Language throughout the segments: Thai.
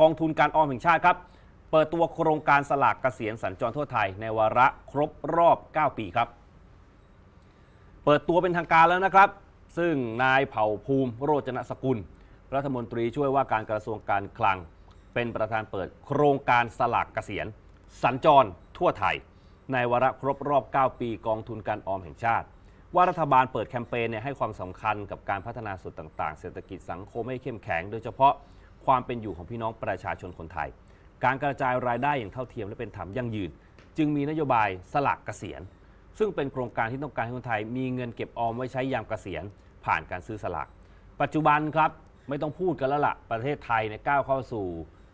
กองทุนการออมแห่งชาติครับ เปิดตัวโครงการสลากเกษียณสัญจรทั่วไทย ในวาระครบรอบ 9 ปีครับ เปิดตัวเป็นทางการแล้วนะครับ ซึ่งนายเผ่าภูมิโรจนสกุล รัฐมนตรีช่วยว่าการกระทรวงการคลัง เป็นประธานเปิดโครงการสลากเกษียณ สัญจรทั่วไทย ในวาระครบรอบ 9 ปีกองทุนการออมแห่งชาติ ว่ารัฐบาลเปิดแคมเปญเนี่ยให้ความสำคัญกับการพัฒนาส่วนต่าง ๆ เศรษฐกิจสังคมให้เข้มแข็ง โดยเฉพาะ ความเป็นอยู่ของพี่น้องประชาชนคนไทย การกระจายรายได้อย่างเท่าเทียมและเป็นธรรมยั่งยืน จึงมีนโยบายสลากเกษียณ ซึ่งเป็นโครงการที่ต้องการให้คนไทย มีเงินเก็บออมไว้ใช้ยามเกษียณ ผ่านการซื้อสลาก ปัจจุบันครับไม่ต้องพูดกันแล้วล่ะ ประเทศไทยเนี่ยก้าวเข้าสู่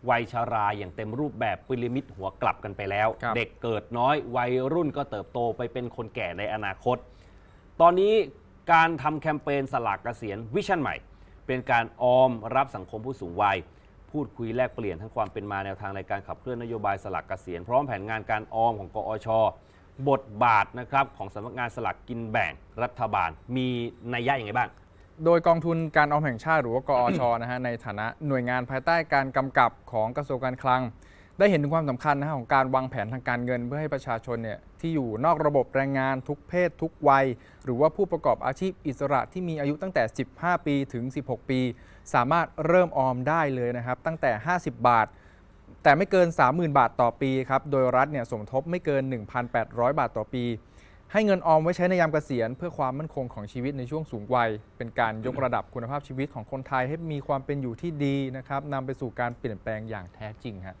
วัยชาราอย่างเต็มรูปแบบพีระมิดหัวกลับกันไปแล้วครับเด็กเกิดน้อย วัยรุ่นก็เติบโตไปเป็นคนแก่ในอนาคต ตอนนี้การทำแคมเปญสลากเกษียณวิชั่นใหม่ เป็นการออมรับสังคมผู้สูงวัย พูดคุยแลกเปลี่ยนทั้งความเป็นมาแนวทางในการขับเคลื่อนนโยบายสลักเกษียณพร้อมแผนงานการออมของกอช บทบาทนะครับของสำนักงานสลักกินแบ่งรัฐบาล มีนัยยะยังไงบ้าง โดยกองทุนการออมแห่งชาติหรือว่ากอชนะฮะในฐานะหน่วยงานภายใต้การกำกับของกระทรวงการคลัง ได้เห็นถึงความสำคัญนะของการวางแผนทางการเงิน เพื่อให้ประชาชนเนี่ยที่อยู่นอกระบบแรงงานทุกเพศทุกวัย หรือว่าผู้ประกอบอาชีพอิสระที่มีอายุตั้งแต่ 15 ปีถึง 16 ปี สามารถเริ่มออมได้เลยนะครับ ตั้งแต่ 50 บาท แต่ไม่เกิน 30,000 บาทต่อปีครับโดยรัฐเนี่ยสมทบไม่เกิน 1,800 บาทต่อปี ให้เงินออมไว้ใช้ในยามเกษียณ เพื่อความมั่นคงของชีวิตในช่วงสูงวัย เป็นการยกระดับคุณภาพชีวิตของคนไทยให้มีความเป็นอยู่ที่ดีนะครับนำไปสู่การเปลี่ยนแปลงอย่างแท้จริงฮะ